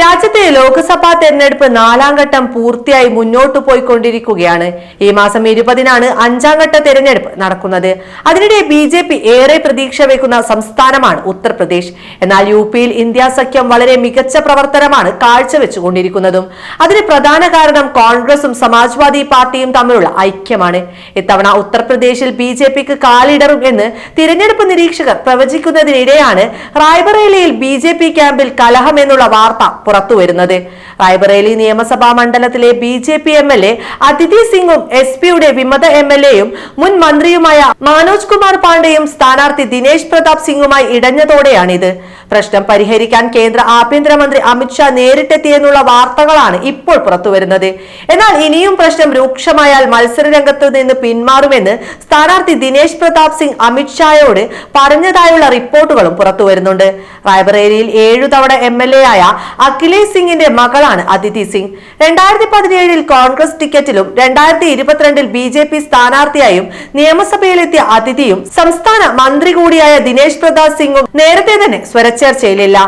രാജ്യത്തെ ലോക്സഭാ തെരഞ്ഞെടുപ്പ് നാലാം ഘട്ടം പൂർത്തിയായി മുന്നോട്ടു പോയിക്കൊണ്ടിരിക്കുകയാണ്. ഈ മാസം ഇരുപതിനാണ് അഞ്ചാം ഘട്ട തെരഞ്ഞെടുപ്പ് നടക്കുന്നത്. അതിനിടെ ബി ജെ പി ഏറെ പ്രതീക്ഷ വെക്കുന്ന സംസ്ഥാനമാണ് ഉത്തർപ്രദേശ്. എന്നാൽ യു പിയിൽ ഇന്ത്യ സഖ്യം വളരെ മികച്ച പ്രവർത്തനമാണ് കാഴ്ചവെച്ചുകൊണ്ടിരിക്കുന്നതും. അതിന് പ്രധാന കാരണം കോൺഗ്രസും സമാജ്വാദി പാർട്ടിയും തമ്മിലുള്ള ഐക്യമാണ്. ഇത്തവണ ഉത്തർപ്രദേശിൽ ബി ജെ പിക്ക് കാലിടറും എന്ന് തിരഞ്ഞെടുപ്പ് നിരീക്ഷകർ പ്രവചിക്കുന്നതിനിടെയാണ് റായ്ബറേലിയിൽ ബി ജെ പി ക്യാമ്പിൽ കലഹം എന്നുള്ള വാർത്ത പുറത്തുവരുന്നത് റായ്ബറേലി നിയമസഭാ മണ്ഡലത്തിലെ B J P M L A Aditi സിംഗും എസ് പിയുടെ വിമത എം എൽ എയും മുൻ മന്ത്രിയുമായ മനോജ് കുമാർ പാണ്ഡെയും സ്ഥാനാർത്ഥി ദിനേശ് പ്രതാപ് സിംഗുമായി ഇടഞ്ഞതോടെയാണിത്. പ്രശ്നം പരിഹരിക്കാൻ കേന്ദ്ര ആഭ്യന്തരമന്ത്രി അമിത്ഷാ നേരിട്ടെത്തിയെന്നുള്ള വാർത്തകളാണ് ഇപ്പോൾ പുറത്തു വരുന്നത്. എന്നാൽ ഇനിയും പ്രശ്നം രൂക്ഷമായാൽ മത്സര രംഗത്ത് നിന്ന് പിന്മാറുമെന്ന് സ്ഥാനാർത്ഥി ദിനേശ് പ്രതാപ് സിംഗ് അമിത്ഷായോട് പറഞ്ഞതായുള്ള റിപ്പോർട്ടുകളും പുറത്തുവരുന്നുണ്ട് റായ്ബറേലിയിൽ ഏഴു തവണ എം എൽ എ ആയ അഖിലേഷ് സിംഗിന്റെ മകളാണ് അതിഥി സിംഗ്. രണ്ടായിരത്തി പതിനേഴിൽ കോൺഗ്രസ് ടിക്കറ്റിലും രണ്ടായിരത്തി ഇരുപത്തിരണ്ടിൽ ബി ജെ പി സ്ഥാനാർത്ഥിയായും നിയമസഭയിലെത്തിയ അതിഥിയും സംസ്ഥാന മന്ത്രി കൂടിയായ ദിനേശ് പ്രതാപ് സിംഗും നേരത്തെ തന്നെ സ്വരച്ചേർച്ചയിലില്ല.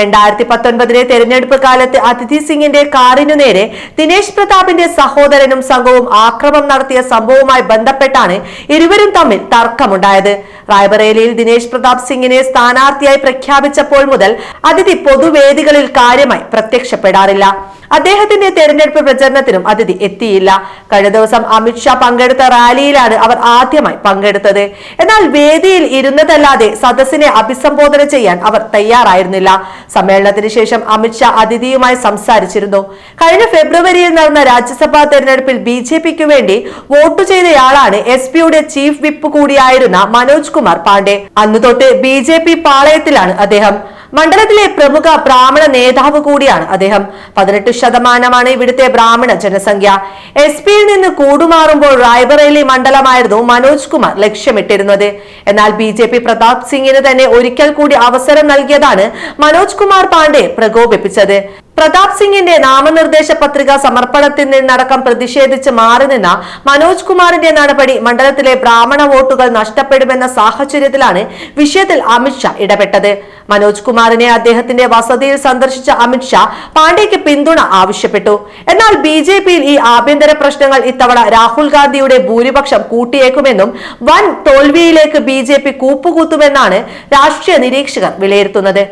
രണ്ടായിരത്തി പത്തൊൻപതിലെ തെരഞ്ഞെടുപ്പ് കാലത്ത് അതിഥി സിംഗിന്റെ കാറിനു നേരെ ദിനേശ് പ്രതാപിന്റെ സഹോദരനും സംഘവും ആക്രമം നടത്തിയ സംഭവവുമായി ബന്ധപ്പെട്ടാണ് ഇരുവരും തമ്മിൽ തർക്കമുണ്ടായത്. റായ്ബറേലിയിൽ ദിനേശ് പ്രതാപ് സിംഗിനെ സ്ഥാനാർത്ഥിയായി പ്രഖ്യാപിച്ചപ്പോൾ മുതൽ അതിഥി പൊതുവേദികളിൽ കാര്യമായി പ്രത്യക്ഷപ്പെടാറില്ല. അദ്ദേഹത്തിന്റെ തെരഞ്ഞെടുപ്പ് പ്രചരണത്തിനും അതിഥി എത്തിയില്ല. കഴിഞ്ഞ ദിവസം അമിത്ഷാ പങ്കെടുത്ത റാലിയിലാണ് അവർ ആദ്യമായി പങ്കെടുത്തത്. എന്നാൽ വേദിയിൽ ഇരുന്നതല്ലാതെ സദസ്സിനെ അഭിസംബോധന ചെയ്യാൻ അവർ തയ്യാറായിരുന്നില്ല. സമ്മേളനത്തിന് ശേഷം അമിത്ഷാ അതിഥിയുമായി സംസാരിച്ചിരുന്നു. കഴിഞ്ഞ ഫെബ്രുവരിയിൽ നടന്ന രാജ്യസഭാ തെരഞ്ഞെടുപ്പിൽ ബി ജെ പിക്ക് വേണ്ടി വോട്ട് ചെയ്തയാളാണ് എസ് പിയുടെ ചീഫ് വിപ്പ് കൂടിയായിരുന്ന മനോജ് കുമാർ പാണ്ഡെ. അന്ന് തൊട്ട് ബി ജെ പി പാളയത്തിലാണ് അദ്ദേഹം. മണ്ഡലത്തിലെ പ്രമുഖ ബ്രാഹ്മണ നേതാവ് കൂടിയാണ് അദ്ദേഹം. പതിനെട്ട് ശതമാനമാണ് ഇവിടുത്തെ ബ്രാഹ്മണ ജനസംഖ്യ. എസ് പിയിൽ നിന്ന് കൂടുമാറുമ്പോൾ റായ്ബറേലി മണ്ഡലമായിരുന്നു മനോജ് കുമാർ ലക്ഷ്യമിട്ടിരുന്നത്. എന്നാൽ ബി ജെ പി പ്രതാപ് സിംഗിന് തന്നെ ഒരിക്കൽ കൂടി അവസരം നൽകിയതാണ് മനോജ് കുമാർ പാണ്ഡെ പ്രകോപിപ്പിച്ചത്. പ്രതാപ് സിംഗിന്റെ നാമനിർദ്ദേശ പത്രിക സമർപ്പണത്തിൽ നിന്നടക്കം പ്രതിഷേധിച്ച് മാറി നിന്ന മനോജ് കുമാറിന്റെ നടപടി മണ്ഡലത്തിലെ ബ്രാഹ്മണ വോട്ടുകൾ നഷ്ടപ്പെടുമെന്ന സാഹചര്യത്തിലാണ് വിഷയത്തിൽ അമിത്ഷാ ഇടപെട്ടത്. മനോജ് കുമാറിനെ അദ്ദേഹത്തിന്റെ വസതിയിൽ സന്ദർശിച്ച അമിത്ഷാ പാണ്ഡെക്ക് പിന്തുണ ആവശ്യപ്പെട്ടു. എന്നാൽ ബി ജെ പിയിൽ ഈ ആഭ്യന്തര പ്രശ്നങ്ങൾ ഇത്തവണ രാഹുൽ ഗാന്ധിയുടെ ഭൂരിപക്ഷം കൂട്ടിയേക്കുമെന്നും വൻ തോൽവിയിലേക്ക് ബി ജെ പി കൂപ്പുകൂത്തുമെന്നാണ് രാഷ്ട്രീയ നിരീക്ഷകർ വിലയിരുത്തുന്നത്.